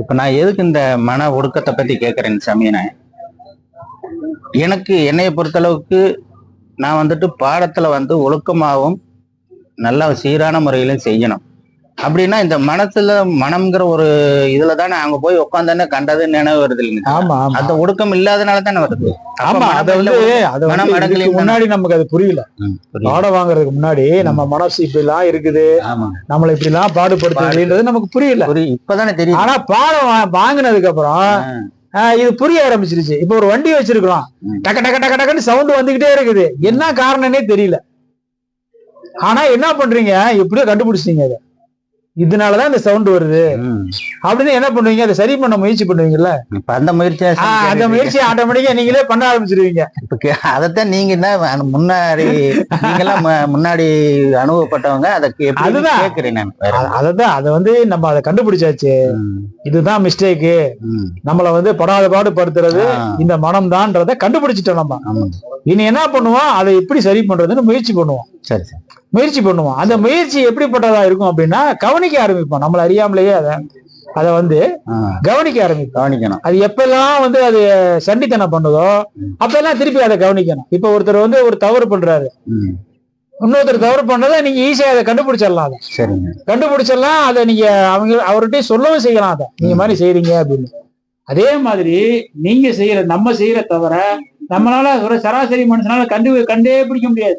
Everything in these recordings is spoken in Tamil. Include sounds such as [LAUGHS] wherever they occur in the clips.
இப்ப நான் எதுக்கு இந்த மன ஒடுக்கத்தை பத்தி கேட்கறேன் சமீன எனக்கு என்னைய பொறுத்தளவுக்கு நான் வந்துட்டு பாடத்துல வந்து ஒழுக்கமாகவும் நல்லா சீரான முறையிலும் செய்யணும். அப்படின்னா இந்த மனசுல மனம்ங்கிற ஒரு இதுல தானே அங்க போய் உட்காந்தானே கண்டது நினைவு வருது இல்லைங்க ஆமா அந்த ஒடுக்கம் இல்லாதனால தானே வருது. ஆமா அத வந்து முன்னாடி நமக்கு அது புரியல. பாடம் வாங்குறதுக்கு முன்னாடி நம்ம மனசு இப்படி எல்லாம் இருக்குது நம்மள இப்படி எல்லாம் பாடுபடுத்துதுன்றது நமக்கு புரியல. இப்பதானே தெரியுது. ஆனா பாடம் வாங்குனதுக்கு அப்புறம் இது புரிய ஆரம்பிச்சிருச்சு. இப்ப ஒரு வண்டி வச்சிருக்கிறோம். ம். டக்க டக்க டக்க டக்குன்னு சவுண்ட் வந்துகிட்டே இருக்குது. என்ன காரணம்னே தெரியல. ஆனா என்ன பண்றீங்க? எப்படியோ கண்டுபிடிச்சிட்டீங்க அதை. இதனாலதான் இந்த சவுண்ட் வருது. அப்படின்னு என்ன பண்ணுவீங்க? அதை சரி பண்ண முயற்சி பண்ணுவீங்கல்ல? அந்த முயற்சியா ஆஹ், அந்த முயற்சி ஆட்டோமேட்டிக்கா நீங்களே பண்ண ஆரம்பிச்சிருவீங்க. இப்ப அதைத்தான் நீங்க என்ன முன்னாடி நீங்கெல்லாம் முன்னாடி அனுபவப்பட்டவங்க அதை அதுதான். கேக்குறேன் நான்? வேற அ- அததான் அதை வந்து நம்ம அதை கண்டுபிடிச்சாச்சு. இதுதான் மிஸ்டேக்கு. நம்மள வந்து படாத பாடு படுத்துறது இந்த மனம் தான்றத கண்டுபிடிச்சிட்டோம் நம்ம. இனி என்ன பண்ணுவோம்? அதை எப்படி சரி பண்றதுன்னு முயற்சி பண்ணுவோம். சரி சரி. முயற்சி பண்ணுவோம். அந்த முயற்சி எப்படிப்பட்டதா இருக்கும் அப்படின்னா கவனிக்க ஆரம்பிப்போம். நம்மள அறியாமலேயே அதை அதை வந்து கவனிக்க ஆரம்பிப்போம். கவனிக்கணும். அது எப்பெல்லாம் வந்து அது சண்டித்தனம் பண்ணுதோ அப்பெல்லாம் திருப்பி அதை கவனிக்கணும். இப்ப ஒருத்தர் வந்து ஒரு தவறு பண்றாரு. இன்னொருத்தர் தவறு பண்ணதை நீங்க ஈஸியா அதை கண்டுபிடிச்சிடலாம் அதை. சரிங்க. கண்டுபிடிச்சிடலாம் அதை நீங்க அவங்க அவர்கிட்ட சொல்லவும் செய்யலாம் அதை. நீங்க மாதிரி செய்றீங்க அப்படின்னு. அதே மாதிரி நீங்க செய்யற நம்ம செய்யற தவிர நம்மளால ஒரு சராசரி மனுஷனால கண்டு கண்டே பிடிக்க முடியாது.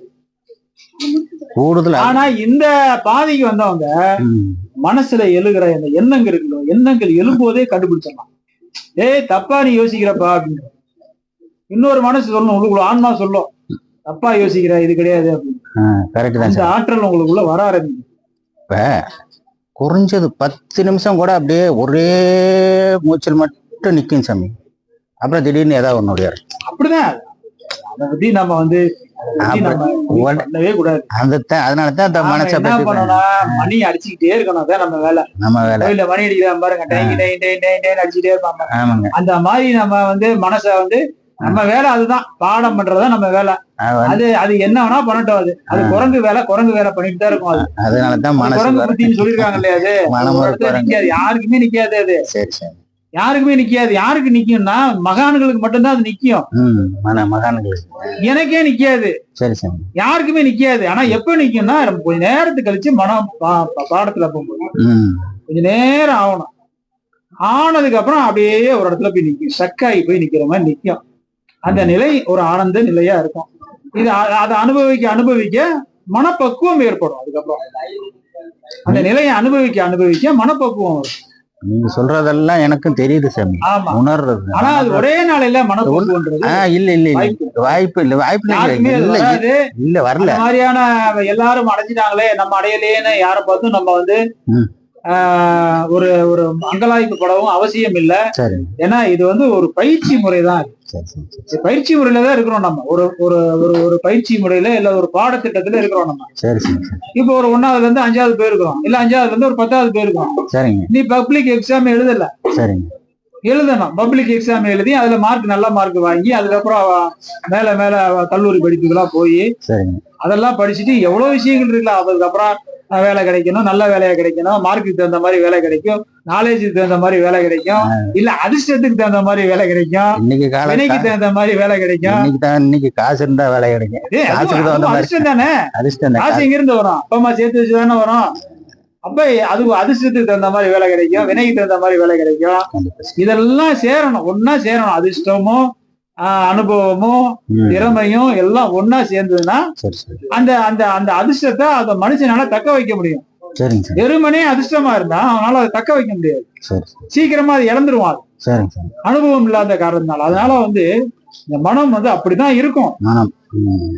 கூடுதல் ஆனா இந்த பாதைக்கு வந்தவங்க மனசுல எழுகிற அந்த எண்ணங்கள் இருக்குல்ல எண்ணங்கள் எழும்போதே கண்டுபிடிச்சிடலாம். ஏய் தப்பா நீ யோசிக்கிறப்பா அப்படின்னு. இன்னொரு மனசு சொல்லணும் உங்களுக்குள்ள ஆன்மா சொல்லும். தப்பா யோசிக்கிற இது கிடையாது அப்படின்னு. சார். ஆற்றல் உங்களுக்குள்ள வர ஆரம்பிக்கும் குறைஞ்சது பத்து நிமிஷம் கூட அப்படியே ஒரே மூச்சல் மட்டும் நிக்கும் சாமி. அப்புறம் திடீர்னு ஏதாவது ஒன்னுடைய அப்படிதான். அதை பத்தி நம்ம வந்து அதை பத்தி நம்ம உட- பண்ணவே கூடாது. அந்த மனசை மணி அடிச்சுக்கிட்டே இருக்கணும் அதான் நம்ம வேலை. நம்ம வேலை. மணி அடிக்கிறான் பாருங்க டேங்கி அடிச்சுட்டே இருப்பாங்க. ஆமாங்க. அந்த மாதிரி நம்ம வந்து மனச வந்து நம்ம வேலை அதுதான். பாடம் பண்றதுதான் நம்ம வேலை. அது அது என்ன வேணா பண்ணட்டும் அது. அது குரங்கு வேலை குரங்கு வேலை பண்ணிட்டு தான் இருக்கும் அது. அதனால தான் அது மனசு குரங்கு புத்தின்னு சொல்லிருக்காங்க இல்லையா அது? யாருக்குமே நிக்காது அது. சரி சரி. யாருக்குமே நிக்காது. யாருக்கு நிக்கும்னா மகான்களுக்கு மட்டும்தான் அது நிக்கும். ம் மன மகான்கள். எனக்கே நிக்காது. சரி சரி. யாருக்குமே நிக்காது. ஆனா எப்ப நிக்கும்னா கொஞ்ச நேரத்துக்கு கழிச்சு மனம் பாடத்துல போகும்போது கொஞ்ச நேரம் ஆகணும். ஆனதுக்கு அப்புறம் அப்படியே ஒரு இடத்துல போய் நிக்கும். சக்காய் போய் நிக்கிற மாதிரி நிக்கும். அந்த நிலை ஒரு ஆனந்த நிலையா இருக்கும். இது அதை அனுபவிக்க அனுபவிக்க மனப்பக்குவம் ஏற்படும். அதுக்கப்புறம் அந்த நிலையை அனுபவிக்க அனுபவிக்க மனப்பக்குவம் வரும். நீங்க சொல்றதெல்லாம் எனக்கும் தெரியுது சாமி. உணர்றது. ஆனா அது ஒரே நாளையில மனப்பக்குவம்ன்றது ஆ இல்ல இல்ல இல்ல. வாய்ப்பு. இல்ல. வாய்ப்பு இல்ல. இல்ல. வரல. மாதிரியான எல்லாரும் அடைஞ்சிட்டாங்களே நம்ம அடையலேன்னு யாரை பார்த்தும் நம்ம வந்து. ஆஹ், ஒரு ஒரு அங்கலாய்ப்பு படவும் அவசியம் இல்ல ஏன்னா இது வந்து ஒரு பயிற்சி முறை தான் பயிற்சி முறையில தான் இருக்கிறோம் நம்ம. ஒரு ஒரு ஒரு ஒரு பயிற்சி முறையில இல்ல ஒரு பாடத்திட்டத்துல இருக்கிறோம் நம்ம. இப்போ ஒரு ஒன்னாவதுல இருந்து அஞ்சாவது பேர் இருக்கிறோம். இல்ல அஞ்சாவதுல இருந்து ஒரு பத்தாவது சரிங்க. நீ பப்ளிக் எக்ஸாம் எழுதல. சரிங்க. எழுதணும். பப்ளிக் எக்ஸாம் எழுதி அதுல மார்க் நல்ல மார்க் வாங்கி அதுக்கப்புறம் மேல மேல கல்லூரி படிப்புக்கெல்லாம் போய் சரிங்க. அதெல்லாம் படிச்சுட்டு எவ்வளவு விஷயங்கள் இருக்குல்ல. அதுக்கப்புறம் வேலை கிடைக்கணும் நல்ல வேலையா கிடைக்கணும் மார்க்குக்கு தகுந்த மாதிரி வேலை கிடைக்கும் நாலேஜுக்கு தகுந்த மாதிரி வேலை கிடைக்கும் இல்ல அதிர்ஷ்டத்துக்கு தகுந்த மாதிரி வேலை கிடைக்கும் இன்னைக்கு தகுந்த மாதிரி வேலை கிடைக்கும். இன்னைக்கு காசு இருந்தா வேலை கிடைக்கும். அதிர்ஷ்டம் தானே? அதிர்ஷ்டம். காசு எங்க இருந்து வரும். அப்பா அம்மா சேர்த்து வச்சு தானே வரும். அப்ப அது அதிர்ஷ்டத்துக்கு தகுந்த மாதிரி வேலை கிடைக்கும் வினைக்கு தகுந்த மாதிரி வேலை கிடைக்கும். இதெல்லாம் சேரணும். ஒன்னா சேரணும். அதிர்ஷ்டமும் அனுபவமும் திறமையும் எல்லாம் ஒன்னா சேர்ந்ததுன்னா சரி சரி. அந்த அந்த அந்த அதிர்ஷ்டத்தை அந்த மனுஷனால தக்க வைக்க முடியும். வெறுமனே அதிர்ஷ்டமா இருந்தா அவனால அதை தக்க வைக்க முடியாது. சீக்கிரமா அது இழந்துருவான் அது. அனுபவம் இல்லாத காரணத்தினால. அதனால வந்து இந்த மனம் வந்து அப்படிதான் இருக்கும்.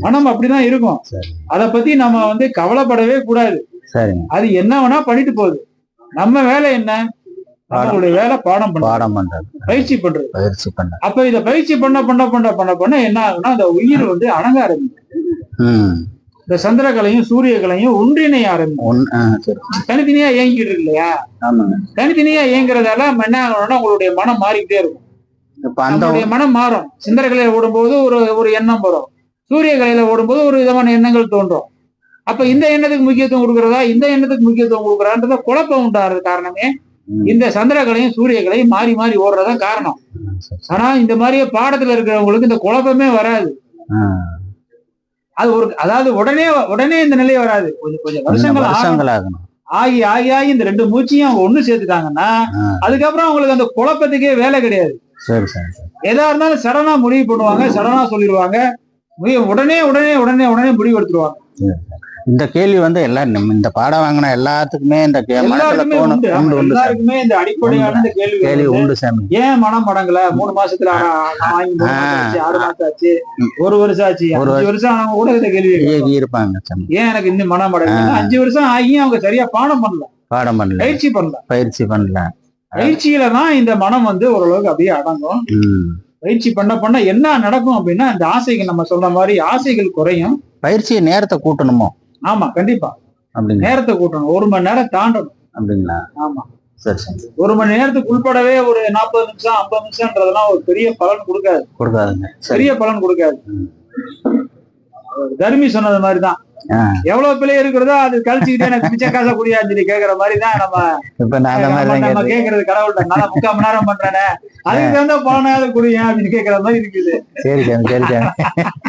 மனம் அப்படிதான் இருக்கும். அதை பத்தி நம்ம வந்து கவலைப்படவே கூடாது. அது என்ன வேணா பண்ணிட்டு போகுது. நம்ம வேலை என்ன? நம்மளுடைய வேலை பாடம் பண்ண பாடம் பண்றது. பயிற்சி பண்றது. பயிற்சி அப்ப இத பயிற்சி பண்ண பண்ண பண்ண பண்ண பண்ண என்ன ஆகும்னா அந்த உயிர் வந்து அடங்க ஆரம்பிக்கும். இந்த சந்திரகலையும் சூரியகலையும் ஒன்றிணைய ஆரம்பிக்கும். தனித்தனியா இயங்கிட்டு இல்லையா? தனித்தனியா இயங்குறதால என்ன ஆகணும்னா உங்களுடைய மனம் மாறிக்கிட்டே இருக்கும். நம்மளுடைய மனம் மாறும். சிந்தரகலையில ஓடும்போது ஒரு ஒரு எண்ணம் வரும். சூரிய கலையில ஓடும்போது ஒரு விதமான எண்ணங்கள் தோன்றும். அப்ப இந்த எண்ணத்துக்கு முக்கியத்துவம் கொடுக்கறதா? இந்த எண்ணத்துக்கு முக்கியத்துவம் கொடுக்கறான்றத குழப்பம் உண்டாகிறது காரணமே. இந்த சந்திரகலையும் சூரியகலையும் மாறி மாறி ஓடுறதான் காரணம். ஆனா இந்த மாதிரியே பாடத்துல இருக்கிறவங்களுக்கு இந்த குழப்பமே வராது. அது ஒரு அதாவது உடனே உடனே இந்த நிலை வராது கொஞ்சம் கொஞ்சம் வருஷங்கள் ஆகணும். வருஷங்கள் ஆகணும் ஆகி ஆகி ஆகி இந்த ரெண்டு மூச்சையும் அவங்க ஒண்ணு சேர்த்துட்டாங்கன்னா. அதுக்கப்புறம் அவங்களுக்கு அந்த குழப்பத்துக்கே வேலை கிடையாது எதா இருந்தாலும் சடனா முடிவு பண்ணுவாங்க சடனா சொல்லிடுவாங்க உடனே உடனே உடனே உடனே முடிவு எடுத்துருவாங்க இந்த கேள்வி வந்து எல்லாரும் இந்த பாடம் வாங்கின எல்லாத்துக்குமே இந்த மனசுல தோணும். உண்டு. உண்டு. எல்லாருக்குமே இந்த அடிப்படையான இந்த கேள்வி கேள்வி உண்டு சாமி. ஏன் மனம் மடங்கல? மூணு மாசத்துல ஆறு மாசம் ஆச்சு ஒரு வருஷம் ஆச்சு ஒரு வருஷம். ஆனவங்க கூட இந்த கேள்வி இருப்பாங்க சாமி. ஏன் எனக்கு இன்னும் மனம் மடங்கல? அஞ்சு வருஷம் ஆகியும் அவங்க சரியா பாடம் பண்ணல. பாடம் பண்ணல. பயிற்சி பண்ணல. பயிற்சி பண்ணல. பயிற்சியில தான் இந்த மனம் வந்து ஓரளவுக்கு அப்படியே அடங்கும். பயிற்சி பண்ண பண்ண என்ன நடக்கும் அப்படின்னா இந்த ஆசைகள் நம்ம சொல்ற மாதிரி ஆசைகள் குறையும். பயிற்சியை நேரத்தை கூட்டணுமோ? ஆமா கண்டிப்பா. அப்படிங்களா? நேரத்தை கூட்டணும். ஒரு மணி நேரம் தாண்டணும். அப்படிங்களா? ஆமா. சரி சரி. ஒரு மணி நேரத்துக்கு உள்படவே ஒரு நாற்பது நிமிஷம் ஐம்பது நிமிஷம்ன்றதெல்லாம் ஒரு பெரிய பலன் கொடுக்காது. கொடுக்காதுங்க. பெரிய பலன் கொடுக்காது. தர்மி சொன்னது மாதிரிதான். எவ்வளவு பிள்ளை இருக்கிறதோ அது கழிச்சுக்கிட்டே எனக்கு மிச்ச காசை குடியான்னு சொல்லி கேக்குற மாதிரிதான் நம்ம இப்ப நம்ம கேக்குறது கடவுள்கிட்ட. நான் முக்கால் மணி நேரம் பண்றேனே. அதுக்கு தகுந்த பலனாவது குடியா அப்படின்னு கேக்குற மாதிரி இருக்குது. சரி சரி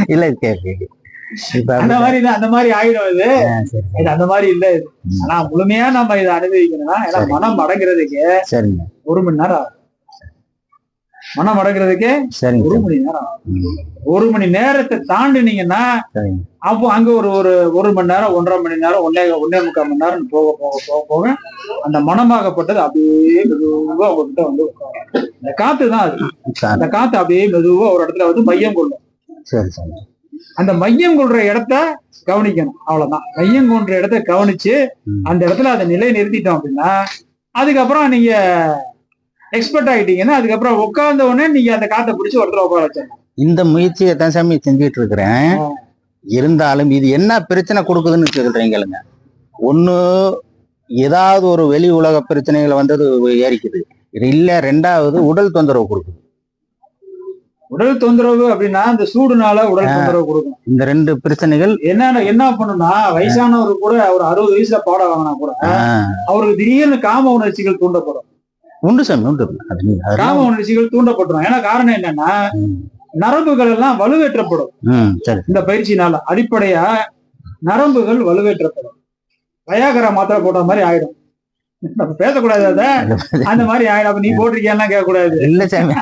இல்ல கேள்வி அந்த மாதிரி அந்த மாதிரி ஆயிடும் இது. இது அந்த மாதிரி இல்ல இது. ஆனா முழுமையா நம்ம இதை அனுபவிக்கணும்னா ஏன்னா. மனம் அடங்குறதுக்கு சரிங்க. ஒரு மணி நேரம் ஆகும். மனம் அடங்குறதுக்கு சரிங்க ஒரு. மணி நேரம் ஒரு மணி நேரத்தை தாண்டினீங்கன்னா அப்போ அங்க ஒரு ஒரு ஒரு மணி நேரம் ஒன்றரை மணி நேரம் ஒன்னே ஒன்னே முக்கால் மணி நேரம் போக போக போக போக அந்த மனமாகப்பட்டது அப்படியே மெதுவா உங்ககிட்ட வந்து. இந்த காத்து தான் அது. அந்த காத்து அப்படியே மெதுவா ஒரு இடத்துல வந்து மையம் கொள்ளும். சரி சரி. அந்த மையம் கொள்ற இடத்த கவனிக்கணும். அவ்வளவுதான். மையம் கொள்ற இடத்த கவனிச்சு. அந்த இடத்துல அதை நிலை நிறுத்திட்டோம் அப்படின்னா அதுக்கப்புறம் நீங்க எக்ஸ்பர்ட் ஆயிட்டீங்கன்னா அதுக்கப்புறம் உட்கார்ந்த உடனே நீங்க அந்த காத்தை பிடிச்சி ஒரு இடத்துல உட்கார வச்சிடணும் இந்த முயற்சியை தான் சாமி செஞ்சுட்டு இருக்கிறேன். இருந்தாலும் இது என்ன பிரச்சனை கொடுக்குதுன்னு சொல்றீங்களுங்க ஒண்ணு ஏதாவது ஒரு வெளி உலக பிரச்சனைகளை வந்து அது ஏறிக்குது. இது இல்ல ரெண்டாவது உடல் தொந்தரவு கொடுக்குது. உடல் தொந்தரவு அப்படின்னா இந்த சூடுனால உடல் தொந்தரவு கொடுக்கும். இந்த ரெண்டு பிரச்சனைகள் என்ன என்ன பண்ணுனா வயசானவர் கூட ஒரு அறுபது வயசுல பாடம் வாங்கினா கூட அவருக்கு திடீர்னு காம உணர்ச்சிகள் தூண்டப்படும். உண்டு சாமி உண்டு. காம உணர்ச்சிகள் தூண்டப்பட்டுரும். ஏன்னா காரணம் என்னன்னா நரம்புகள் எல்லாம் வலுவேற்றப்படும். இந்த பயிற்சினால அடிப்படையா நரம்புகள் வலுவேற்றப்படும். வயாகரா மாத்திரை போட்ட மாதிரி ஆயிடும். நம்ம பேசக்கூடாது [LAUGHS] அந்த மாதிரி ஆயிடும். அப்ப நீ போட்டிருக்கியா கேட்க கூடாது இல்ல சாமி.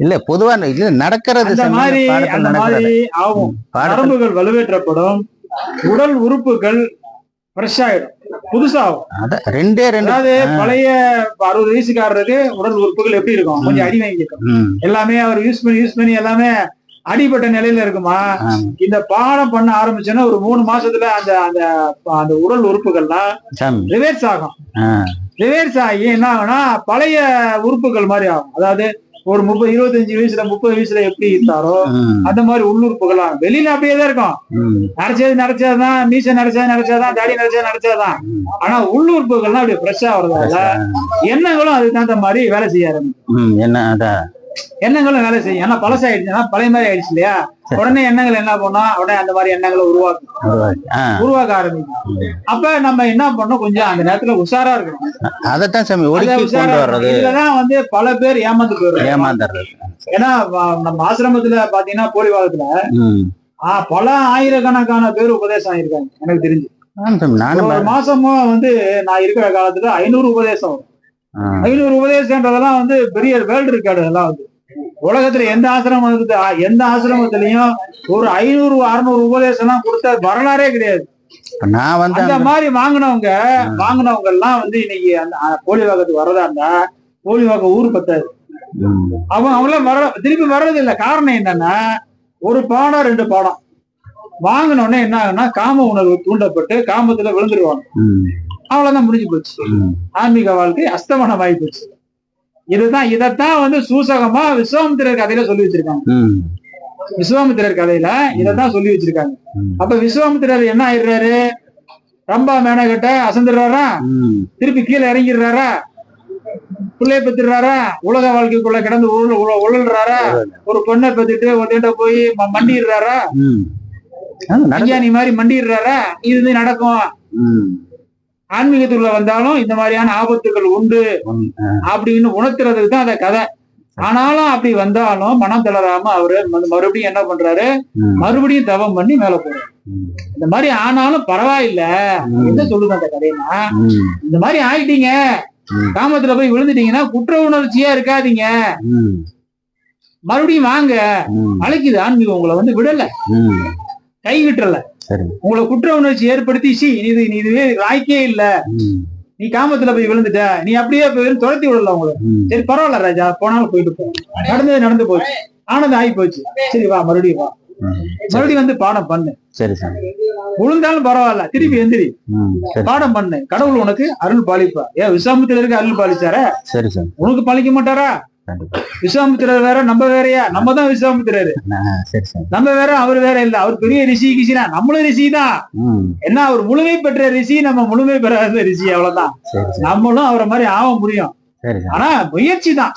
இல்ல பொதுவா இது நடக்கிறது அந்த மாதிரி அந்த. மாதிரி ஆகும். நரம்புகள் வலுவேற்றப்படும். உடல் உறுப்புகள் ஃப்ரெஷ் ஆயிடும். புதுசாகும். ரெண்டே ரெண்டு அதாவது பழைய அறுபது வயசுக்காரருக்கு உடல் உறுப்புகள் எப்படி இருக்கும்? கொஞ்சம் அடி வாங்கிக்கும் ம், எல்லாமே அவர் யூஸ் பண்ணி யூஸ் பண்ணி எல்லாமே அடிபட்ட நிலையில இருக்குமா? இந்த பாடம் பண்ண ஆரம்பிச்சோன்னா ஒரு மூணு மாசத்துல அந்த அந்த அந்த உடல் உறுப்புகள்லாம் ரிவேர்ஸ் ஆகும். ரிவேர்ஸ் ஆகி என்ன ஆகும்னா பழைய உறுப்புகள் மாதிரி ஆகும். அதாவது ஒரு முப்பது இருபத்தஞ்சு வயசுல முப்பது வயசுல எப்படி இருந்தாரோ அந்த மாதிரி உள்ளுறுப்புகள் ஆகும் வெளியில அப்படியே தான் இருக்கும். நரைச்சது நரைச்சதுதான் மீசை நரைச்சது நரைச்சதுதான் தாடி நரைச்சது நரைச்சதுதான் ஆனா உள்ளுறுப்புகள்லாம் அப்படியே ஃப்ரெஷ்ஷா வர்றதால எண்ணங்களும் அதுக்கு தகுந்த மாதிரி வேலை செய்ய ஆரம்பிக்கும். என்ன அதான். எண்ணங்களும் வேலை செய்யும். ஏன்னா பழசாயிடுச்சுன்னா பழைய மாதிரி ஆயிடுச்சு இல்லையா? உடனே எண்ணங்கள் என்ன பண்ணோம் உடனே அந்த மாதிரி எண்ணங்களை உருவாக்கும். உருவாக்கி. ஆரம்பிக்கும். அப்ப நம்ம என்ன பண்ணோம் கொஞ்சம் அந்த நேரத்துல உஷாரா இருக்கணும். அதைத்தான் சாமி இதுலதான் வந்து பல பேர் ஏமாந்து போயிடுறாங்க. ஏமாந்துடுறது. ஏன்னா நம்ம ஆசிரமத்துல பாத்தீங்கன்னா போலிவாதத்துல ம். ஆ, பல ஆயிரக்கணக்கான பேர் உபதேசம் ஆயிருக்காங்க. எனக்கு தெரிஞ்சு. ஒரு மாசமும் வந்து நான் இருக்கிற காலத்துல ஐநூறு உபதேசம் ஐநூறு உபதேசம்ன்றதெல்லாம் வந்து பெரிய வேர்ல்டு ரெக்கார்டு அதெல்லாம் வந்து. உலகத்துல எந்த ஆசிரமம் இருக்குது? ஆ, எந்த ஆசிரமத்திலையும் ஒரு ஐநூறு அறுநூறு உபதேசம் எல்லாம் கொடுத்த வரலாறே கிடையாது. நான் வந்து அந்த மாதிரி வாங்கினவங்க வாங்கினவங்க எல்லாம் வந்து இன்னைக்கு அந்த போலி வாக்கத்துக்கு வரதா இருந்தா போலி வாக்க ஊர் பத்தாது. அவங்க அவங்களாம் வர திருப்பி வர்றது இல்ல காரணம் என்னன்னா ஒரு பாடம் ரெண்டு பாடம். வாங்கின உடனே என்ன ஆகுன்னா காம உணர்வு தூண்டப்பட்டு காமத்துல விழுந்துருவாங்க. அவ்வளவுதான் முடிஞ்சு போச்சு. ஆன்மீக வாழ்க்கை அஸ்தமனம் ஆகி போச்சு. இதுதான் இதைத்தான் வந்து சூசகமா விஸ்வாமித்திரர் கதையில சொல்லி வச்சிருக்காங்க. விஸ்வாமித்திரர் கதையில இதைத்தான் சொல்லி வச்சிருக்காங்க. அப்ப விஸ்வாமித்திரர் என்ன ஆயிடுறாரு? ரம்பா மேனகிட்ட அசந்துடுறாரா? திருப்பி கீழே இறங்கிடுறாரா? பிள்ளைய பெத்துடுறாரா? உலக வாழ்க்கைக்குள்ள கிடந்து உருள்றாரா? ஒரு பொண்ணை பெத்துட்டு ஒருத்திட்ட போய் மண்டிடுறாரா. அஞ்சானி மாதிரி மண்டிடுறாரா? இது நடக்கும். ஆன்மீகத்துக்குள்ள வந்தாலும் இந்த மாதிரியான ஆபத்துகள் உண்டு அப்படின்னு உணர்த்துறதுக்கு தான் அந்த கதை. ஆனாலும் அப்படி வந்தாலும் மனம் தளராம அவரு மறுபடியும் என்ன பண்றாரு? மறுபடியும் தவம் பண்ணி மேல போறாரு. இந்த மாதிரி ஆனாலும் பரவாயில்ல. என்ன சொல்லுது அந்த கதைனா இந்த மாதிரி ஆயிட்டீங்க. காமத்துல போய் விழுந்துட்டீங்கன்னா குற்ற உணர்ச்சியா இருக்காதீங்க. மறுபடியும் வாங்க. அழைக்குது ஆன்மீகம் உங்களை வந்து விடல. கை விட்டுறல. சரி. உங்களை குற்ற உணர்ச்சி ஏற்படுத்தி சி நீ இது நீ இதுவே ராய்க்கே இல்ல. நீ காமத்துல போய் விழுந்துட்ட. நீ அப்படியே போய் துரத்தி விடல உங்களை. சரி பரவாயில்ல ராஜா. போனாலும் போயிட்டு போ. நடந்தது நடந்து போச்சு. ஆனது ஆகி போச்சு சரி வா மறுபடியும் வா. மறுபடியும் வந்து பாடம் பண்ணு. சரி விழுந்தாலும் பரவாயில்ல. திருப்பி எந்திரி. சரி. பாடம் பண்ணு. கடவுள் உனக்கு அருள் பாலிப்பா ஏன் விசாமுத்திரருக்கு அருள் பாலிச்சாரா? சரி சாமி உனக்கு பாலிக்க மாட்டாரா? கண்டிப்பா. விசாமுத்திரர் வேற நம்ம வேறயா? நம்ம தான் சாமி நம்ம வேற அவர் வேற இல்ல. அவர் பெரிய ரிஷி கிஷினா. நம்மளும் ரிஷி தான். என்ன அவர் முழுமை பெற்ற ரிஷி நம்ம முழுமை பெறாத ரிஷி அவ்வளவுதான். நம்மளும் அவரை மாதிரி ஆக முடியும். ஆனா முயற்சி தான்.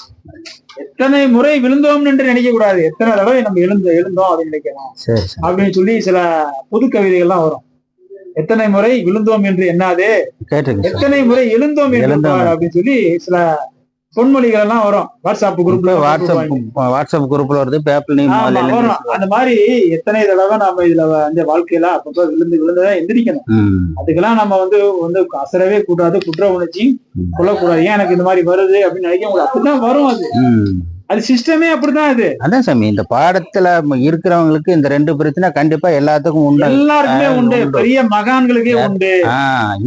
எத்தனை முறை விழுந்தோம் என்று நினைக்க கூடாது எத்தனை தடவை நம்ம எழுந்து எழுந்தோம் அப்படின்னு நினைக்கணும் அப்படின்னு சொல்லி சில புது கவிதைகள்லாம் வரும். எத்தனை முறை விழுந்தோம் என்று சார். எத்தனை முறை எழுந்தோம் என்று அப்படின்னு சொல்லி சில பொன்மொழிகள் எல்லாம் வரும் வாட்ஸ்அப் குரூப்ல வாட்ஸ்அப் வாட்ஸ்அப் குரூப்ல வருது பேப்பிள் நீ ஆமா, முதல்ல வரும். எழுதி அந்த மாதிரி எத்தனை தடவை நம்ம இதுல வந்து வாழ்க்கையில அப்பப்ப விழுந்து விழுந்துதான் எந்திரிக்கணும். அதுக்கெல்லாம் நம்ம வந்து வந்து அசரவே கூடாது குற்ற உணர்ச்சி. கொள்ளக்கூடாது. ஏன் எனக்கு இந்த மாதிரி வருது அப்படின்னு நினைக்க அப்படிதான் வரும் அது. அது சிஸ்டமே அப்படிதான் அது. அதான் சாமி இந்த பாடத்துல இருக்கிறவங்களுக்கு இந்த ரெண்டு பிரச்சனை கண்டிப்பா எல்லாத்துக்கும் உண்டு. எல்லாருக்குமே உண்டு. பெரிய மகான்களுக்கே உண்டு.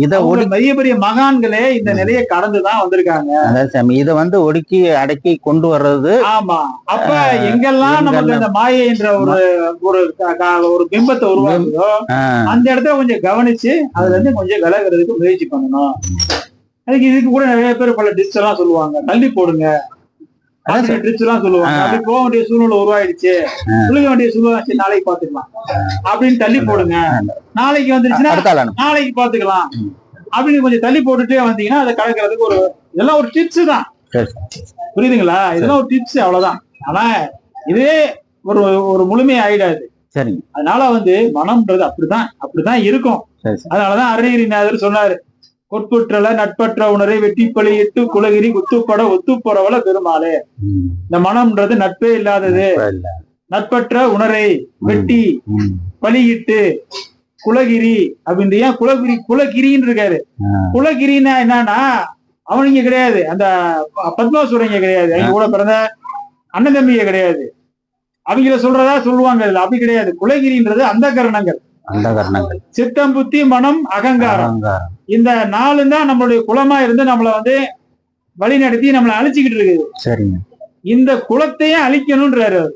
இத பெரிய பெரிய மகான்களே இந்த நிலையை கடந்துதான் வந்திருக்காங்க. அதான் சாமி இத வந்து ஒடுக்கி அடக்கி கொண்டு வர்றது. ஆமா. அப்ப எங்கெல்லாம் நமக்கு எங்கெல்லாம் அந்த மாயை என்ற ஒரு ஒரு ஒரு பிம்பத்தை உருவாக்குதோ அந்த இடத்துல கொஞ்சம் கவனிச்சு அதுல இருந்து கொஞ்சம் விலகுறதுக்கு முயற்சி பண்ணணும். அதுக்கு இதுக்கு கூட நிறைய பேர் பல டிப்ஸ் எல்லாம் சொல்லுவாங்க. தள்ளி போடுங்க. எல்லாம் சொல்லுவாங்க. அப்படி போக வேண்டிய சூழ்நிலை உருவாயிடுச்சு. விழுக வேண்டிய சூழ்நிலை நாளைக்கு பாத்துக்கலாம் அப்படின்னு தள்ளி போடுங்க. நாளைக்கு வந்துருச்சுன்னா. நாளைக்கு பாத்துக்கலாம். அப்படின்னு கொஞ்சம் தள்ளி போட்டுட்டே வந்தீங்கன்னா அதை கடக்கிறதுக்கு ஒரு இதெல்லாம் ஒரு டிப்ஸ் தான். புரியுதுங்களா? இதெல்லாம் ஒரு டிப்ஸ் அவ்வளவுதான். ஆனா இதே ஒரு ஒரு முழுமை ஆயிடாது. சரிங்க. அதனால வந்து மனம்ன்றது அப்படிதான் அப்படிதான் இருக்கும். அதனாலதான் அருணகிரிநாதர் சொன்னாரு. கொட்புற்றல நட்பற்ற உணரை வெட்டிப்பழி இட்டு குலகிரி குத்துப்பட ஒத்துப்பொறவல பெருமாளே. உம். இந்த மனம்ன்றது நட்பே இல்லாதது. நட்பற்ற உணரை வெட்டி உம். பலியிட்டு குலகிரி அப்படின்னு ஏன் குலகிரி குலகிரின்னு இருக்காரு. குலகிரின்னா என்னன்னா அவன் இங்க கிடையாது. அந்த ப- பத்மாசுரன் இங்க கிடையாது அவங்க கூட பிறந்த அண்ணன் தம்பிங்க கிடையாது. அவங்கள சொல்றதா சொல்லுவாங்க இதுல. அப்படி கிடையாது. குலகிரின்றது அந்த கரணங்கள் அந்த கரணங்கள் சித்தம் புத்தி மனம் அகங்காரம். இந்த நாலும் தான் நம்மளுடைய குலமா இருந்து நம்மள வந்து வழி நடத்தி நம்மளை அழிச்சுக்கிட்டு இருக்குது. சரிங்க. இந்த குலத்தையே அழிக்கணும்ன்றாரு.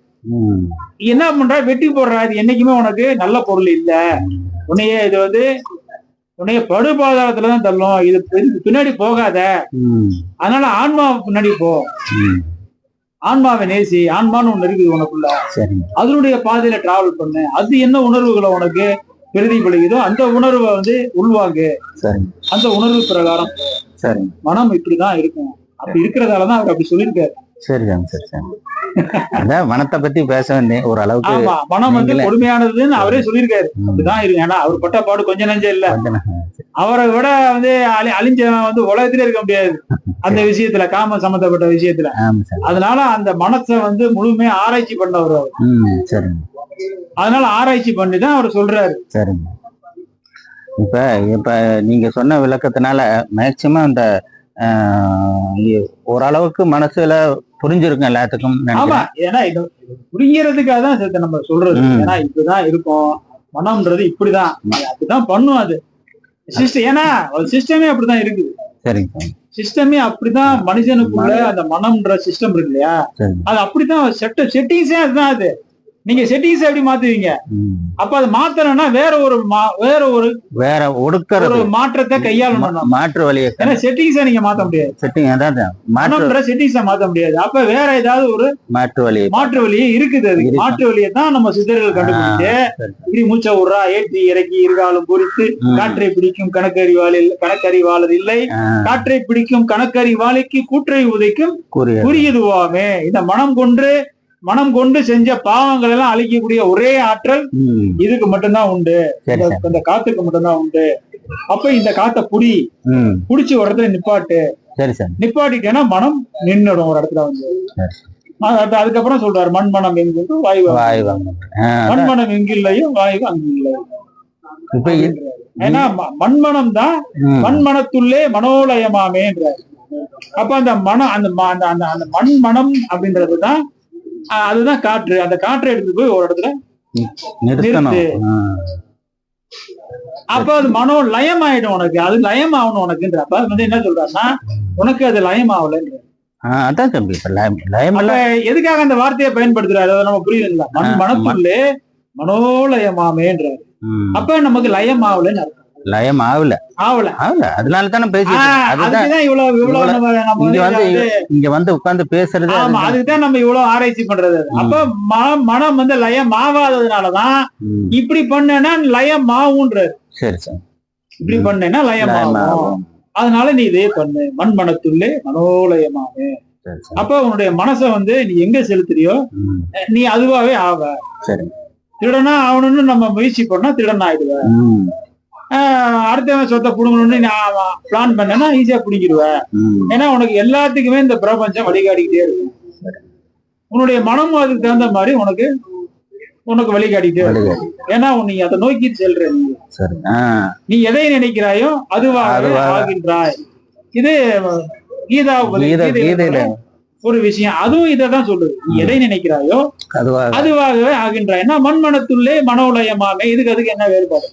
என்ன பண்றா? வெட்டி போடுறா. இது என்னைக்குமே உனக்கு நல்ல பொருள் இல்ல. உன்னைய இது வந்து உன்னைய படுபாதாரத்துல தான் தள்ளும். இது பின்- பின்னாடி போகாத. அதனால ஆன்மா பின்னாடி போ. ஆன்மாவை நேசி. ஆன்மான்னு ஒண்ணு இருக்குது உனக்குள்ள. அதனுடைய பாதையில டிராவல் பண்ணு. அது என்ன உணர்வுகளை உனக்கு? பிரதிபலிக்குதோ அந்த உணர்வை வந்து உள்வாங்கு அந்த உணர்வு பிரகாரம் மனம் இப்படிதான் இருக்கும். அப்படி இருக்கிறதாலதான் அவர் அப்படி சொல்லியிருக்காரு. சரி சரி அதான் மனத்தை பத்தி பேச வேண்டிய ஒரு அளவுக்கு மனம் வந்து கொடுமையானதுன்னு அவரே சொல்லியிருக்காரு. அப்படிதான் இருக்கு ஏன்னா அவர் பட்ட பாடு கொஞ்ச நஞ்ச இல்ல. அவரை விட வந்து அழி அழிஞ்சவன் வந்து உலகத்திலே இருக்க முடியாது. அந்த விஷயத்துல காம சம்பந்தப்பட்ட விஷயத்துல. அதனால அந்த மனசை வந்து முழுமையா ஆராய்ச்சி பண்ணவர் அவர். சரிங்க அதனால ஆராய்ச்சி பண்ணி தான் அவர் சொல்றாரு. சரிங்க. இப்ப இப்ப நீங்க சொன்ன விளக்கத்தினால மேக்சிமம் இ- ஓரளவுக்கு மனசுல புரிஞ்சிருக்கும் எல்லாத்துக்கும் ஆமா ஏன்னா இது புரிங்கிறதுக்காக தான் சேர்த்து நம்ம சொல்றது. ஏன்னா இப்படிதான் இருக்கும். மனம்ன்றது இப்படிதான். அப்படிதான் பண்ணும் அது. சிஸ்டம் ஏன்னா சிஸ்டமே அப்படிதான் இருக்குது. சரிங்க சிஸ்டமே அப்படிதான் மனுஷனுக்குள்ள அந்த மனம்ன்ற சிஸ்டம் இருக்கு இல்லையா? அது அப்படிதான் செட்ட செட்டிங்ஸே அதுதான் அது. நீங்க செட்டிங்ஸ் எப்படி மாத்துவீங்க. அப்ப அது மாத்தணும்னா வேற ஒரு வேற ஒரு வேற ஒரு ஒடுக்கிறது மாற்றத்தை கையாளணும். மாற்று வழியை ஏன்னா செட்டிங்ஸை நீங்க மாத்த முடியாது செட்டிங் அதான். மாற்று செட்டிங்ஸை மாத்த முடியாது அப்ப வேற ஏதாவது ஒரு மாற்று வழியை மாற்று வழியே இருக்குது அது. மாற்று வழியை தான் நம்ம சித்தர்கள் கண்டுபிடிச்சு. இப்படி மூச்சை விடுறா ஏற்றி இறக்கி இருகாலும் குறித்து. காற்றை பிடிக்கும் கணக்கறிவாளில் கணக்கறிவாளர் இல்லை காற்றை பிடிக்கும் கணக்கறிவாளிக்கு கூற்றை உதைக்கும் குறியதுவாமே இந்த மனம் கொண்டு மனம் கொண்டு செஞ்ச பாவங்கள் எல்லாம் அழிக்கக்கூடிய ஒரே ஆற்றல். இதுக்கு மட்டும்தான் உண்டு. சரி. இந்த- சார் காத்துக்கு மட்டும்தான் உண்டு. அப்ப இந்த காத்தை புடி புடிச்சு ஒரு இடத்துல நிப்பாட்டு. சரி சாமி நிப்பாட்டிட்டேன்னா மனம் நின்னுடும் ஒரு இடத்துல வந்து. சரி. அது- அதுக்கப்புறம் சொல்றாரு மண் மனம் எங்கு வாயு மண் மனம் எங்கில்லையோ வாயு அங்கு இல்லை இப்ப இ- ஏன்னா மண்மனம் தான் மண்மனத்துள்ளே மனோலயமாமேன்றார். அப்ப அந்த மனம் அந்த அந்த அந்த மண் மனம் அப்படின்றது தான் அஹ், அதுதான் காற்று. அந்த காற்றை எடுத்து போய் ஒரு இடத்துல நிறுத்து. அப்ப அது மனோ லயம் ஆயிடும் உனக்கு. அது லயம் ஆகணும் உனக்குன்ற. அப்ப அது வந்து என்ன சொல்றாருன்னா உனக்கு அது லயம் ஆகலன்ற அதான் தம்பி. எதுக்காக அந்த வார்த்தையை பயன்படுத்துறாரு? அதை நம்ம புரியுதுங்களா? மனத்துள்ளே மனோலயமாமேன்றாரு. அப்ப நமக்கு லயம் ஆகலன்னு. லயம் ஆகல ஆகல ஆகல அதனால தானே நம்ம இங்க வந்து இங்க வந்து உட்கார்ந்து பேசுறது ஆமா அதுதான். நம்ம இவ்வளவு ஆராய்ச்சி பண்றது. அப்ப மனம் வந்து லயம் ஆகாததுனாலதான் இப்படி பண்ணேன்னா லயம் ஆகுன்ற சரி சரி. இப்படி பண்ணேன்னா லயம் ஆகும். அதனால நீ இதே பண்ணு. மண் மனத்துள்ளே மனோலயமாகு அப்ப உன்னுடைய மனசை வந்து நீ எங்க செலுத்துறியோ நீ அதுவாவே ஆவ. சரி. திருடனா ஆகணும்னு நம்ம முயற்சி பண்ணா திருடன் ஆயிடுவ. ம், ஆஹ் அடுத்தவன் சொத்தை புடுங்கணும்னு நான் பிளான் பண்ணேன்னா ஈஸியா பிடிக்கிடுவ ம், ஏன்னா உனக்கு எல்லாத்துக்குமே இந்த பிரபஞ்சம் வழிகாட்டிக்கிட்டே இருக்கும். உன்னுடைய மனமும் அதுக்கு தகுந்த மாதிரி உனக்கு உனக்கு வழிகாட்டிக்கிட்டே இருக்கும். ஏன்னா நீ அதை நோக்கி செல்ற நீ. எதை நினைக்கிறாயோ அதுவாக. ஆகின்றாய். இது கீதா ஒரு விஷயம். அதுவும் இதைதான் சொல்லுது. நீ எதை நினைக்கிறாயோ அதுவாக. அதுவாகவே ஆகின்றாய். ஏன்னா மண்மனத்துள்ளே மனோலயமாக இதுக்கு அதுக்கு என்ன வேறுபாடு.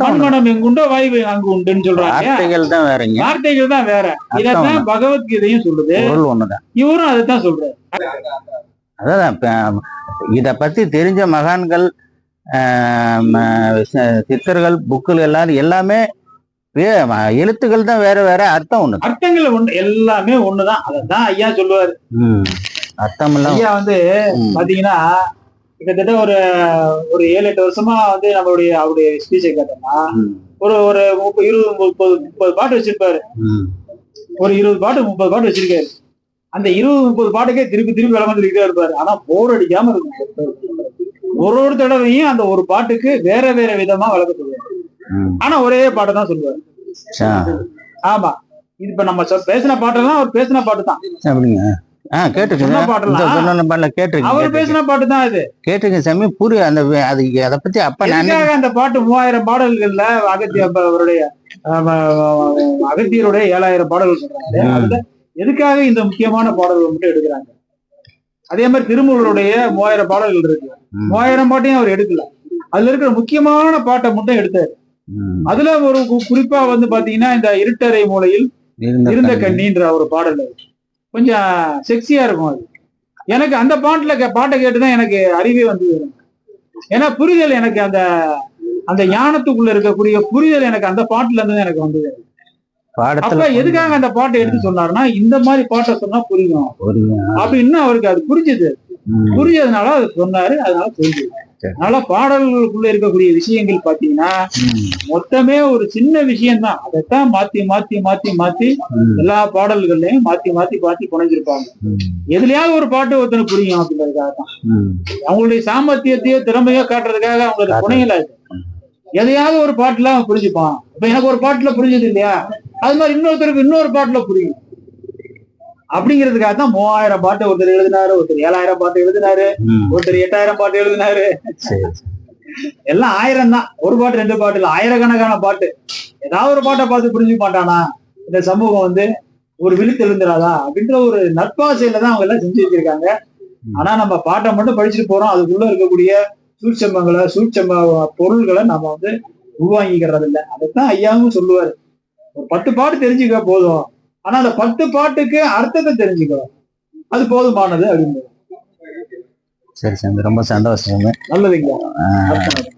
மண்மனம் எங்குண்டோ வாயு அங்கு உண்டுன்னு சொல்றாங்க. வார்த்தைகள் தான் வேறங்க. வார்த்தைகள் தான் வேற. ஒண்ணு. பகவத்கீதையும் சொல்லுது. பொருள் ஒண்ணுதான். இவரும் அதைத்தான் சொல்றாரு. அதான் இத பத்தி தெரிஞ்ச மகான்கள் சித்தர்கள் புக்குகள் எல்லாரும் எல்லாமே எழுத்துக்கள் தான் வேற வேற அர்த்தம் ஒண்ணு அர்த்தங்கள் ஒண்ணு எல்லாமே ஒண்ணுதான். அதைத்தான் ஐயா சொல்லுவாரு. அர்த்தம் எல்லாம் ஐயா வந்து. பாத்தீங்கன்னா கிட்டத்தட்ட ஒரு ஒரு ஏழு எட்டு வருஷமா வந்து நம்மளுடைய அவருடைய ஸ்பீச்சை கேட்டோம்னா. ஒரு ஒரு முப்பது இருபது முப்பது முப்பது பாட்டு வச்சிருப்பாரு. ஒரு இருபது பாட்டு முப்பது பாட்டு வச்சிருக்காரு. அந்த இருபது முப்பது பாட்டுக்கே திருப்பி திருப்பி சொல்லிக்கிட்டே இருப்பாரு. ஆனா போர் அடிக்காம இருக்கும். ஒரு ஒரு தடவையும் அந்த ஒரு பாட்டுக்கு வேற வேற விதமா விளக்க சொல்லுவாரு. ஆனா ஒரே பாட்டை தான் சொல்லுவாரு. ஆமா. இது இப்ப நம்ம பேசின பாட்டெல்லாம் அவர் பேசின பாட்டு தான். கேட்டுருக்கீங்க சாமி புரிய அந்த அது அதை பத்தி அப்ப அந்த பாட்டு மூவாயிரம் பாடல்கள்ல அகத்திய அவருடைய அகத்தியருடைய ஏழாயிரம் பாடல்கள் எதுக்காக இந்த முக்கியமான பாடல்கள் மட்டும் எடுக்கிறாங்க? அதே மாதிரி திருமூலருடைய மூவாயிரம் பாடல்கள் இருக்கு. மூவாயிரம் பாட்டையும் அவர் எடுக்கல. அதுல இருக்கிற முக்கியமான பாட்டை மட்டும் எடுத்தாரு. அதுல ஒரு குறிப்பா வந்து பாத்தீங்கன்னா இந்த இருட்டறை மூலையில் இருந்த கண்ணி. கண்ணின்ற ஒரு பாடல் கொஞ்சம் செக்ஸியா இருக்கும் அது. எனக்கு அந்த பாட்டுல பாட்டை கேட்டுதான் எனக்கு அறிவே வந்தது ஏன்னா புரிதல் எனக்கு அந்த அந்த ஞானத்துக்குள்ள இருக்கக்கூடிய புரிதல் எனக்கு அந்த பாட்டுல இருந்து எனக்கு வந்தது அப்ப எதுக்காக அந்த பாட்டை எடுத்து சொன்னாருன்னா இந்த மாதிரி பாட்டை சொன்னா புரியும். புரியும். அப்படின்னு அவருக்கு அது புரிஞ்சது. ம். புரிஞ்சதுனால அது சொன்னாரு அதனால சரி. அதனால பாடல்களுக்குள்ள இருக்கக்கூடிய விஷயங்கள் பாத்தீங்கன்னா. மொத்தமே ஒரு சின்ன விஷயம்தான் அதைத்தான் மாத்தி மாத்தி மாத்தி மாத்தி. எல்லா பாடல்கள்லயும் மாத்தி மாத்தி மாத்தி புனைஞ்சிருப்பாங்க. எதுலயாவது ஒரு பாட்டு ஒருத்தனுக்கு புரியும் அப்படின்றதுக்காக தான். அவங்களுடைய சாமர்த்தியத்தையோ திறமையோ காட்டுறதுக்காக அவங்களுக்கு புனையல. எதையாவது ஒரு பாட்டுல அவன் புரிஞ்சுப்பான் இப்ப எனக்கு ஒரு பாட்டுல புரிஞ்சது இல்லையா அது மாதிரி இன்னொருத்தருக்கு இன்னொரு பாட்டுல புரியும் அப்படிங்கிறதுக்காக தான் மூவாயிரம் பாட்டு ஒருத்தர் எழுதினாரு ஒருத்தர் ஏழாயிரம் பாட்டு எழுதினாரு. ஒருத்தர் எட்டாயிரம் பாட்டு எழுதினாரு. எல்லாம் ஆயிரம் தான். ஒரு பாட்டு ரெண்டு பாட்டு இல்ல ஆயிரக்கணக்கான பாட்டு. ஏதாவது ஒரு பாட்டை பார்த்து புரிஞ்சுக்க மாட்டானா? இந்த சமூகம் வந்து ஒரு விழித்து எழுந்துடாதா அப்படின்ற ஒரு நட்பாசையில தான் அவங்க எல்லாம் செஞ்சு வச்சிருக்காங்க. ஆனா நம்ம பாட்டை மட்டும் படிச்சுட்டு போறோம். அதுக்குள்ள இருக்கக்கூடிய சூட்சமங்களை சூட்சம பொருள்களை நம்ம வந்து உள்வாங்கிக்கிறது இல்லை அதைத்தான் ஐயாவும் சொல்லுவாரு. ஒரு பத்து பாட்டு தெரிஞ்சுக்க போதும். ஆனா அந்த பத்து பாட்டுக்கு அர்த்தத்தை தெரிஞ்சுக்கோ அது போதுமானது அப்படின்னு சரி சாமி ரொம்ப சந்தோஷம். நல்லதுங்க. அர்த்தம்.